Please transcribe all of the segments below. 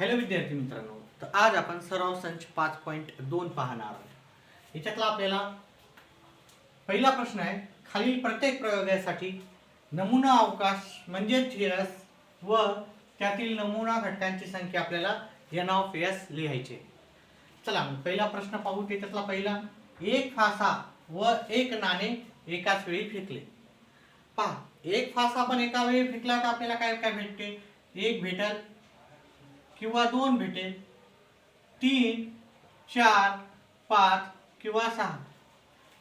Hello विद्यार्थी मित्रांनो तर आज आपण सराव संच पाच पॉईंट दोन पाहणार आहोत. याच्यातला आपल्याला पहिला प्रश्न आहे खालील प्रत्येक प्रयोगासाठी नमुना अवकाश म्हणजेच एस व त्यातील नमुना घटकांची संख्या आपल्याला एन ऑफ एस लिहायचे चला मग पहिला प्रश्न पाहू त्याच्यातला पहिला. एक फासा व एक नाणे एकाच वेळी फेकले. पहा एक फासा पण एका वेळी फेकला तर आपल्याला काय काय भेटते? एक भेटल किंवा दोन भेटेल. तीन चार पाच किंवा सहा.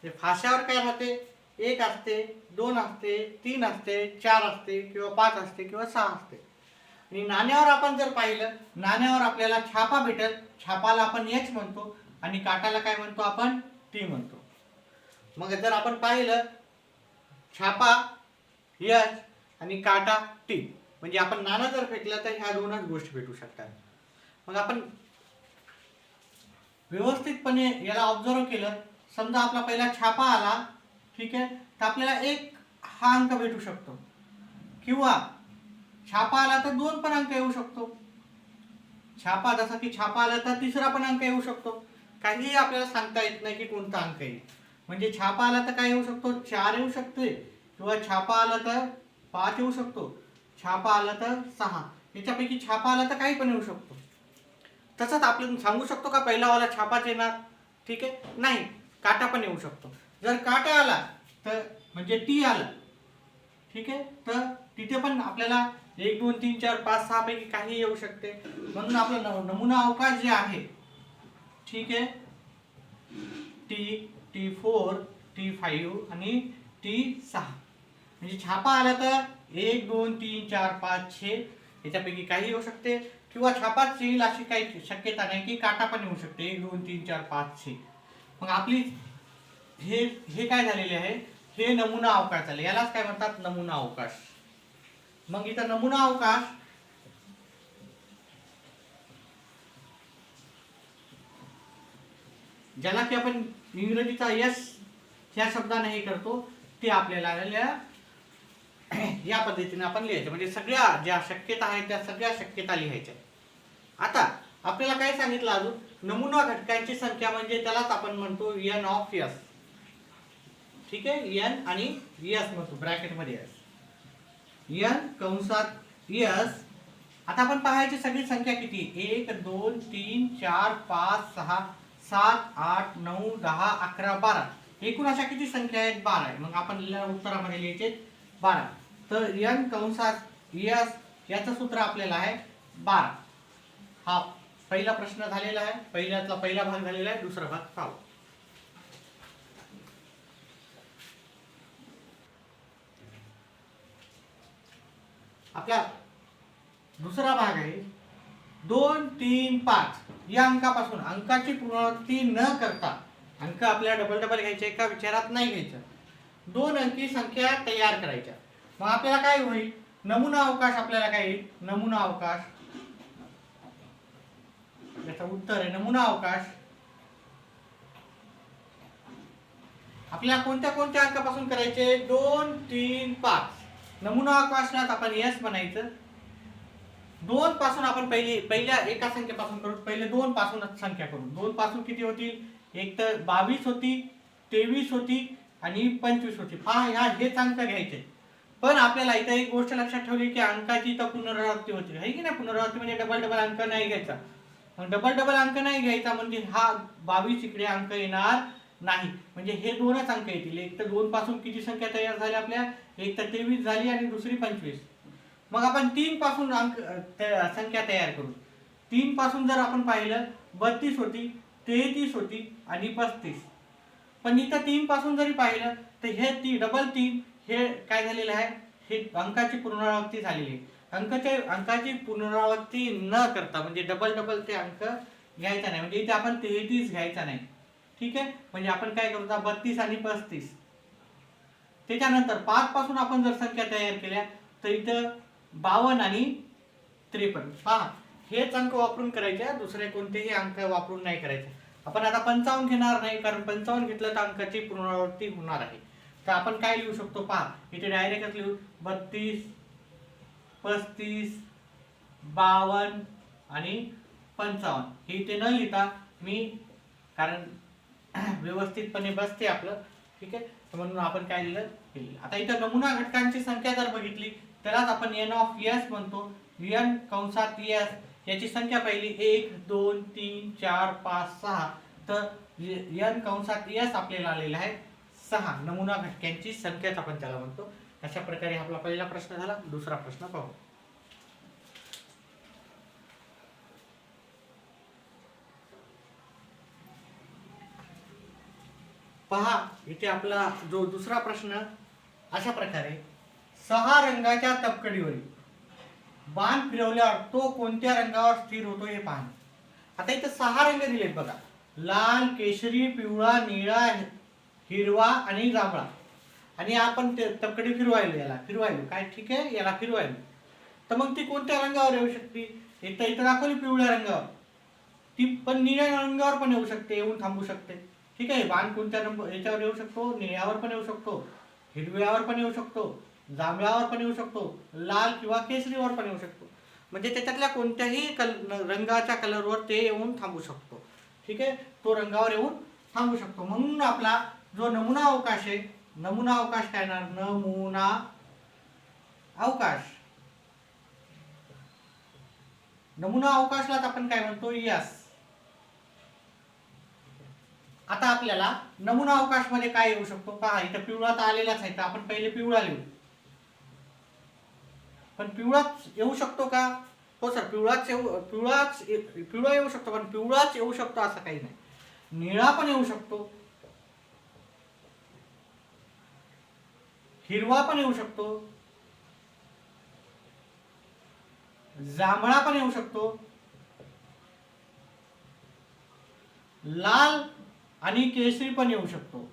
हे फाश्यावर काय राहते? एक असते दोन असते तीन असते चार असते किंवा पाच असते किंवा सहा असते. आणि नाण्यावर आपण जर पाहिलं नाण्यावर आपल्याला छापा भेटल. छापाला आपण एच म्हणतो आणि काटाला काय म्हणतो आपण? टी म्हणतो. मग जर आपण पाहिलं छापा यच आणि काटा टी म्हणजे आपण नाना जर फेकला तर ह्या दोनच गोष्टी भेटू शकतात. मग आपण व्यवस्थितपणे याला ऑब्झर्व केलं समजा आपला पहिला छापा आला ठीक आहे तर आपल्याला एक हा अंक भेटू शकतो. किंवा छापा आला तर दोन पण अंक येऊ शकतो. छापा जसा की छापा आला तर तिसरा पण अंक येऊ शकतो. काहीही आपल्याला सांगता येत नाही की कोणता अंक येईल म्हणजे छापा आला तर काय येऊ शकतो? चार येऊ शकते. किंवा छापा आला तर पाच येऊ शकतो. छापा आला तर सहा. याच्यापैकी छापा आला तर काही पण येऊ शकतो. तसंच आपण सांगू शकतो का पहिलावाला छापाच येणार? ठीक आहे? नाही. काटा पण येऊ शकतो. जर काटा आला तर म्हणजे टी आला. ठीक आहे? तर तिथे पण आपल्याला एक दोन तीन चार पाच सहा पैकी काही येऊ शकते. म्हणून आपला न- नमुना अवकाश जे आहे ठीक आहे? T T four T five आणि टी सहा. म्हणजे छापा आला तर एक दोन तीन चार पाच छे याच्यापैकी काही येऊ शकते. किंवा छापात येईल अशी काही शक्यता नाही की काटा पण येऊ शकते. एक दोन तीन चार पाच छे. मग आपली हे हे काय झालेले आहे? हे नमुना अवकाश झाले. यालाच काय म्हणतात? नमुना अवकाश. मग इथं नमुना अवकाश ज्याला की आपण इंग्रजीचा यस या शब्दाने हे करतो ते आपल्याला आलेल्या या पद्धतीने आपण लिहायचं. म्हणजे सगळ्या ज्या शक्यता आहेत त्या सगळ्या शक्यता लिहायच्या. आता आपल्याला काय सांगितलं अजून? नमुना घटकांची संख्या म्हणजे त्यालाच आपण म्हणतो एन ऑफ यस ठीक आहे? एन आणि यस म्हणतो ब्रॅकेटमध्ये यस एन कंसात यस आता आपण पाहायची सगळी संख्या किती? एक दोन तीन चार पाच सहा सात आठ नऊ दहा अकरा बारा. एकूण अशा किती संख्या आहेत? बारा आहे. मग आपण लिहिल्या उत्तरामध्ये लिहायचे बारा. तर यन कंसात यस याचं सूत्र आपल्याला आहे बारा. हा पहिला प्रश्न झालेला आहे. पहिल्यातला पहिला भाग झालेला आहे. दुसरा भाग पाहू. आपला दुसरा भाग आहे. दोन तीन पाच. या अंकापासून अंकाची पुनरावृत्ती न करता अंक आपल्याला डबल डबल घ्यायचे एका विचारात नाही घ्यायचं. दोन अंकी संख्या तयार करायच्या. मग आपल्याला काय होईल? नमुना अवकाश आपल्याला काय येईल? नमुना अवकाश. याचं उत्तर आहे नमुना अवकाश. आपल्याला कोणत्या कोणत्या अंकापासून करायचे? दोन तीन पाच. नमुना अवकाशात आपण यस बनायचं. दोन पासून आपण पहिले पहिल्या एका संख्येपासून करू. पहिले दोन पासून संख्या करू. दोन पासून किती होतील? एक तर बावीस होती तेवीस होती आणि पंचवीस होती. पहा ह्या हेच अंक घ्यायचे. पण आपल्याला इथं एक गोष्ट लक्षात ठेवली की अंकाची तर पुनरावृत्ती होती. आहे की नाही? पुनरावृत्ती म्हणजे डबल डबल अंक नाही घ्यायचा. मग डबल डबल अंक नाही घ्यायचा म्हणजे हा बावीस इकडे अंक येणार नाही. म्हणजे हे दोनच अंक येतील. एक तर दोन पासून किती संख्या तयार झाल्या आपल्या? एक तर तेवीस झाली आणि दुसरी पंचवीस. मग आपण तीन पासून अंक त- संख्या तयार करू. तीन पासून जर आपण पाहिलं बत्तीस होती तेहतीस होती आणि पस्तीस. पण इथं तीन पासून जरी पाहिलं तर हे ती डबल तीन हे काय झालेलं आहे? हे अंकाची पुनरावृत्ती झालेली आहे. अंकाचे अंकाची पुनरावृत्ती न करता म्हणजे डबल डबल ते अंक घ्यायचा नाही. म्हणजे इथे आपण तेहतीस घ्यायचा नाही. ठीक आहे? म्हणजे आपण काय करतो? बत्तीस आणि पस्तीस. त्याच्यानंतर पाच पासून आपण जर संख्या तयार केल्या तर इथं बावन्न आणि त्रेपन्न. पहा हेच अंक वापरून करायचे. दुसरे कोणतेही अंक वापरून नाही करायचे. आपण आता पंचावन्न घेणार नाही कारण पंचावन्न घेतलं तर अंकाची पुनरावृत्ती होणार आहे. तर आपण काय लिहू शकतो? पहा इथे डायरेक्टच लिहू. बत्तीस पस्तीस बावन्न आणि पंचावन्न. हे इथे न लिहिता मी कारण व्यवस्थितपणे बसते आपलं ठीक आहे? तर म्हणून आपण काय लिहिलं? लिहिलं. आता इथं नमुना घटकांची संख्या जर बघितली त्यालाच आपण एन ऑफ एस म्हणतो. एन कंसात एस याची संख्या पहिली. एक दोन तीन चार पाच सहा. तर एन कंसात एस आपल्याला आलेला आहे सहा नमुना घटक्यांची संख्याच आपण त्याला म्हणतो. अशा प्रकारे आपला पहिला प्रश्न झाला. दुसरा प्रश्न पाहू. पहा इथे आपला जो दुसरा प्रश्न अशा प्रकारे सहा रंगाच्या तपकडीवरील बाण फिरवल्यावर तो कोणत्या रंगावर स्थिर होतो हे पाहणे. आता इथे सहा रंग दिलेत बघा. लाल केशरी पिवळा निळा हिरवा आणि जांभळा आणि आपण ते तपकडी फिरवायलो याला? फिरवायलो. काय ठीक आहे? याला फिरवायलो. तर मग ती कोणत्या रंगावर येऊ शकते? इथं इथं दाखवली पिवळ्या रंगावर. ती पण निळ्या रंगावर पण येऊ शकते येऊन थांबू शकते. ठीक आहे? बाण कोणत्या रंग याच्यावर येऊ शकतो? निळ्यावर पण येऊ शकतो. हिरव्यावर पण येऊ शकतो. जांभळावर पण येऊ शकतो. लाल किंवा केसरीवर पण येऊ शकतो. म्हणजे त्याच्यातल्या कोणत्याही कल रंगाच्या कलरवर ते येऊन थांबू शकतो. ठीक आहे? तो रंगावर येऊन थांबू शकतो. म्हणून आपला जो नमुना अवकाश आहे नमुना अवकाश काय येणार? नमुना अवकाश. नमुना अवकाशलाच आपण काय म्हणतो? यस. आता आपल्याला नमुना अवकाशमध्ये काय येऊ शकतो? पहा इथं पिवळा तर आलेलाच आहे तर आपण पहिले पिवळा लिहू. पण पिवळाच येऊ शकतो का? हो सर पिवळाच येऊ पिवळाच पिवळा येऊ शकतो पण पिवळाच येऊ शकतो असं काही नाही. निळा पण येऊ शकतो. हिरवा पण येऊ शकतो. जांभळा पण येऊ शकतो. लाल आणि केसरी पण येऊ शकतो.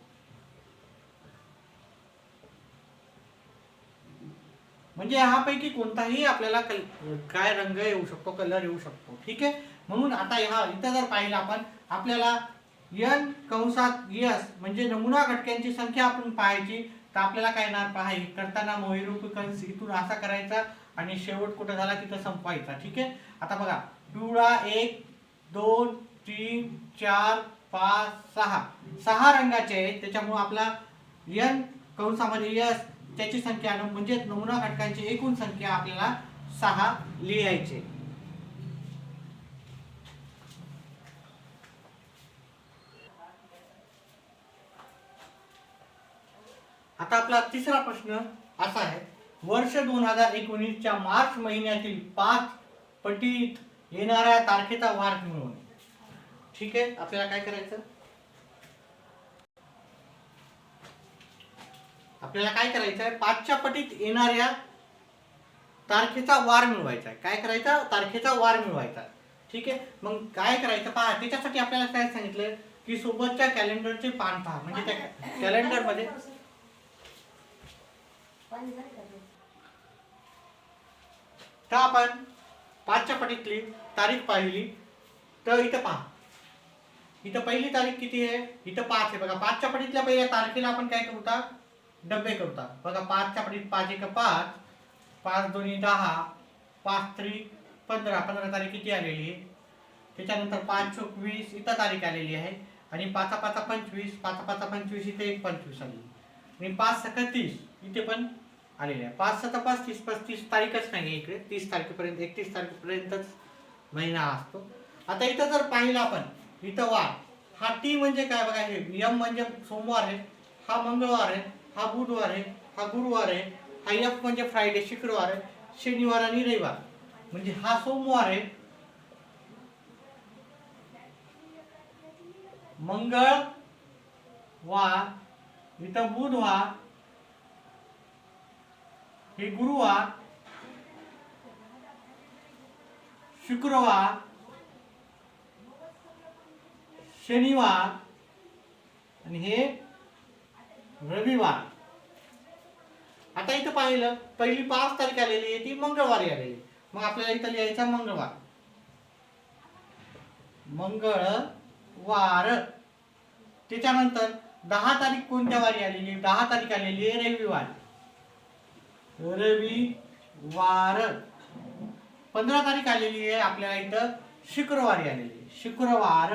म्हणजे ह्यापैकी कोणताही आपल्याला कल काय रंग येऊ शकतो कलर येऊ शकतो. ठीक आहे? म्हणून आता ह्या इथं जर पाहिलं आपण आपल्याला यन कंसात यस म्हणजे नमुना घटकांची संख्या आपण पाहायची. तर आपल्याला काय येणार पहा हे करताना मोहिरूपी कंस इथून असा करायचा आणि शेवट कुठं झाला तिथं संपवायचा ठीक आहे? आता बघा पिवळा एक दोन तीन चार पाच सहा. सहा रंगाचे आहेत त्याच्यामुळे आपला यन कंसामध्ये यस त्याची संख्या म्हणजेच म्हणजे नमुना घटकांची एकूण संख्या आपल्याला सहा लिहायचे आता आपला तिसरा प्रश्न असा आहे. वर्ष दोन हजार एकोणीसच्या मार्च महिन्यातील पाच पटीत येणाऱ्या तारखेचा वार मिळवणे ठीक आहे? आपल्याला काय करायचं? आपल्याला काय करायचं आहे? पाचच्या पटीत येणाऱ्या तारखेचा वार मिळवायचा आहे. काय करायचा? तारखेचा वार मिळवायचा ठीक आहे? मग काय करायचं? पहा त्याच्यासाठी आपल्याला काय सांगितलं की सोबतच्या कॅलेंडरचे पान पहा. म्हणजे त्या कॅलेंडरमध्ये तर आपण पाचच्या पटीतली तारीख पाहिली. तर इथं पहा. इथं पहिली तारीख किती आहे? इथं पाच आहे. बघा पाचच्या पटीतल्या पहिल्या तारखेला आपण काय करता डबे करता बघा पाचच्या पटीत पाच एक पाच. पाच दोन्ही दहा. पाच त्री पंधरा. पंधरा तारीख किती आलेली आहे? त्याच्यानंतर पाच चोक वीस. इथं तारीख आलेली आहे. आणि पाचा पाचा पंचवीस. पाचा पाचा पंचवीस. इथे एक पंचवीस आली. आणि पाच सका तीस. इथे पण आलेले आहे. पाच सता पाच तीस पस्तीस तारीखच नाही आहे इकडे. तीस तारखेपर्यंत एकतीस तारखेपर्यंतच महिना असतो. आता इथं जर पाहिलं आपण इथं वार. हा टी म्हणजे काय बघा हे यम म्हणजे सोमवार आहे हा मंगळवार आहे हा बुधवार आहे हा गुरुवार आहे हा यफ म्हणजे फ्रायडे शुक्रवार आहे शनिवार आणि रविवार. म्हणजे हा सोमवार आहे. मंगळ वार. इथं बुधवार हे गुरुवार शुक्रवार शनिवार आणि हे रविवार. आता इथं पाहिलं पहिली पाच तारीख आलेली आहे ती मंगळवारी आलेली. मग आपल्याला इथं लिहायचा मंगळवार. मंगळवार. त्याच्यानंतर दहा तारीख कोणत्या वारी आलेली? दहा तारीख आलेली आहे रविवार. रविवार पंधरा तारीख आलेली आहे आपल्याला इथं. शुक्रवारी आलेली शुक्रवार.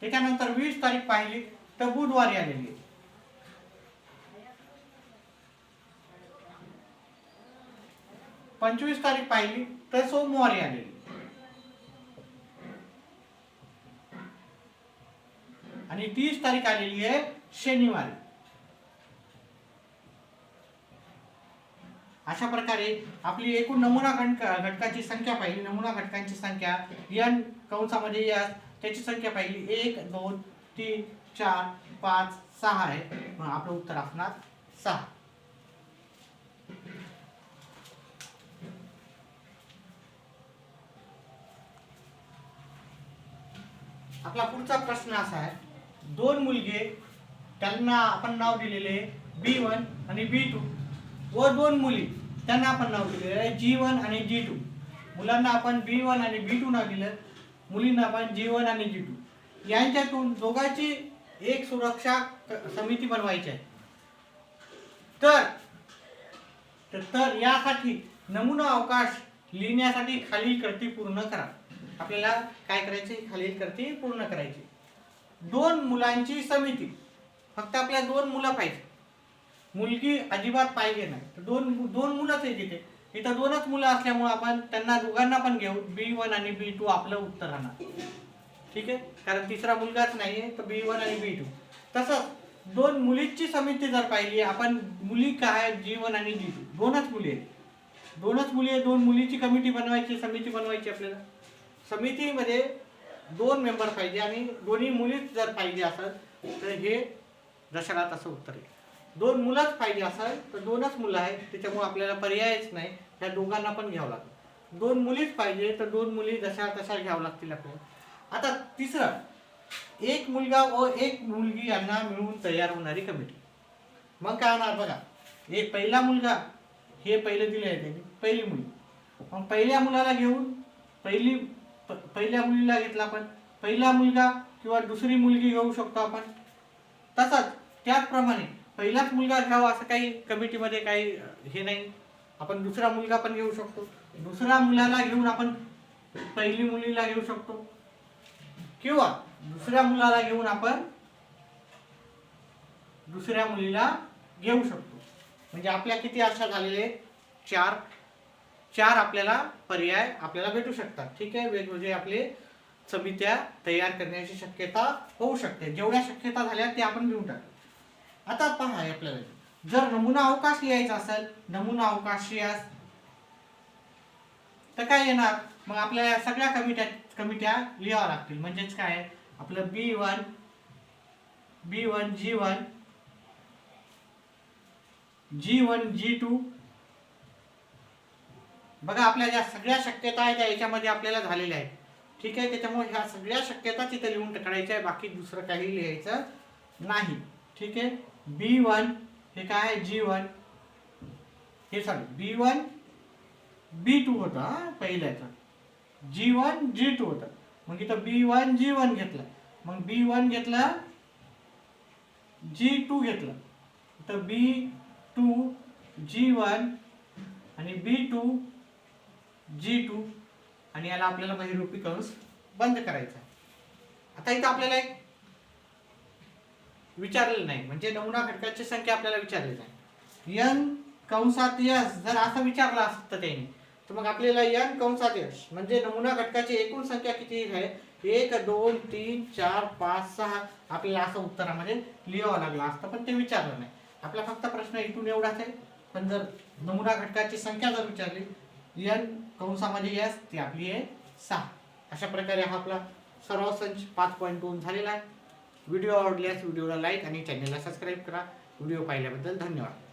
त्याच्यानंतर वीस तारीख पाहिली तर बुधवारी आलेली आहे. पंचवीस तारीख पाहिली तर सोमवारी आलेली आणि तीस तारीख आलेली आहे शनिवारी. अशा प्रकारे आपली एकूण नमुना घटक घटकाची संख्या पाहिली. नमुना घटकांची संख्या यन कंसामध्ये या त्याची संख्या पाहिली. एक दोन तीन चार पाच सहा आहे. मग आपलं उत्तर असणार सहा. आपला पुढचा प्रश्न असा आहे. दोन मुलगे त्यांना आपण नाव दिलेले बी वन आणि बी टू व दोन मुली. त्यांना आपण नाव दिलेलं आहे जी वन आणि जी टू. मुलांना आपण बी वन आणि बी टू नाव दिलं. मुलींना आपण जी वन आणि जी टू. यांच्यातून दोघांची एक सुरक्षा क- समिती बनवायची आहे. तर तर- तर यासाठी नमुना अवकाश लिहिण्यासाठी खालील कृती पूर्ण करा. आपल्याला काय करायचे? खालील कृती पूर्ण करायची. दोन मुलांची समिती. फक्त आपल्या दोन मुलं पाहिजे. मुलगी अजिबात पाहिजे नाही. तर दोन दोन मुलंच आहे तिथे इथं दोनच मुलं असल्यामुळे आपण त्यांना दोघांना पण घेऊ बी वन आणि बी टू आपलं उत्तर राहणार. ठीक आहे? कारण तिसरा मुलगाच नाही आहे तर बी वन आणि बी टू तसंच दोन मुलींची समिती जर पाहिली आपण मुली काय जी वन आणि जी टू दोनच मुली आहेत. दोनच मुली आहे दोन मुलीची कमिटी बनवायची समिती बनवायची आपल्याला. समितीमध्ये दोन मेंबर पाहिजे आणि दोन्ही मुलीच जर पाहिजे असेल तर हे दशरात असं उत्तर आहे. दोन मुलंच पाहिजे असाल तर दोनच मुलं आहेत त्याच्यामुळे आपल्याला पर्यायच नाही. त्या दोघांना पण घ्यावं लागतं. दोन मुलीच पाहिजे तर दोन मुली जशा तशा घ्यावं लागतील आपल्याला. आता तिसरं एक मुलगा व एक मुलगी यांना मिळून तयार होणारी कमिटी मग काय होणार बघा एक पहिला मुलगा हे पहिले दिले आहे त्यांनी पहिली मुलगी मग पहिल्या मुलाला घेऊन पहिली प- पहिल्या मुलीला घेतला आपण पहिला मुलगा किंवा दुसरी मुलगी घेऊ शकतो आपण. तसंच त्याचप्रमाणे पहिलाच मुलगा घ्यावा असं काही कमिटीमध्ये काही हे नाही. आपण दुसरा मुलगा पण घेऊ शकतो. दुसऱ्या मुलाला घेऊन आपण पहिली मुलीला घेऊ शकतो. किंवा दुसऱ्या मुलाला घेऊन आपण दुसऱ्या मुलीला घेऊ शकतो. म्हणजे आपल्या किती अशा झालेले? चार. चार आपल्याला पर्याय आपल्याला भेटू शकतात. ठीक आहे? वेगवेगळे आपले समित्या तयार करण्याची शक्यता होऊ शकते. जेवढ्या शक्यता झाल्या ते आपण घेऊन टाकू. आता पहा आपल्याला. जर नमुना अवकाश लिहायचा असेल नमुना अवकाश यास तर काय येणार? मग आपल्याला सगळ्या कमिट्या कमिट्या लिहाव्या लागतील. म्हणजेच काय? आपलं B one B one G one G one G two बघा आपल्या ज्या सगळ्या शक्यता आहेत त्या याच्यामध्ये आपल्याला झालेल्या आहेत. ठीक आहे? त्याच्यामुळे ह्या सगळ्या शक्यता तिथे लिहून टाकायच्या आहे बाकी दुसरं काही लिहायचं नाही. ठीक आहे? बी वन हे काय आहे? G one. हे sorry B one B two होतं पहिल्याचा पहिल्याचं. जी वन जी टू होतं. मग इथं बी वन जी वन घेतलं. मग बी वन घेतलं जी टू घेतलं. तर बी टू जी वन आणि बी टू जी टू. आणि याला आपल्याला बहिरूपी कंस बंद करायचा आता इथं आपल्याला एक विचारलेलं नाही. म्हणजे नमुना घटकाची संख्या आपल्याला विचारली नाही यन कंसात यश जर असं विचारलं असतं त्यांनी तर मग आपल्याला यन कंसात यश म्हणजे नमुना घटकाची एकूण संख्या किती आहे? एक दोन तीन चार पाच सहा. आपल्याला असं उत्तरामध्ये लिहावं लागलं असतं पण ते विचारलं नाही. आपला फक्त प्रश्न इथून एवढाच आहे. पण जर नमुना घटकाची संख्या जर विचारली यन कंसामध्ये यस ती आपली आहे सहा. अशा प्रकारे हा आपला सर्व संच पाच पॉईंट दोन झालेला आहे. व्हिडिओ आवडल्यास व्हिडिओला लाईक आणि चॅनलला सबस्क्राईब करा. व्हिडिओ पाहिल्याबद्दल धन्यवाद.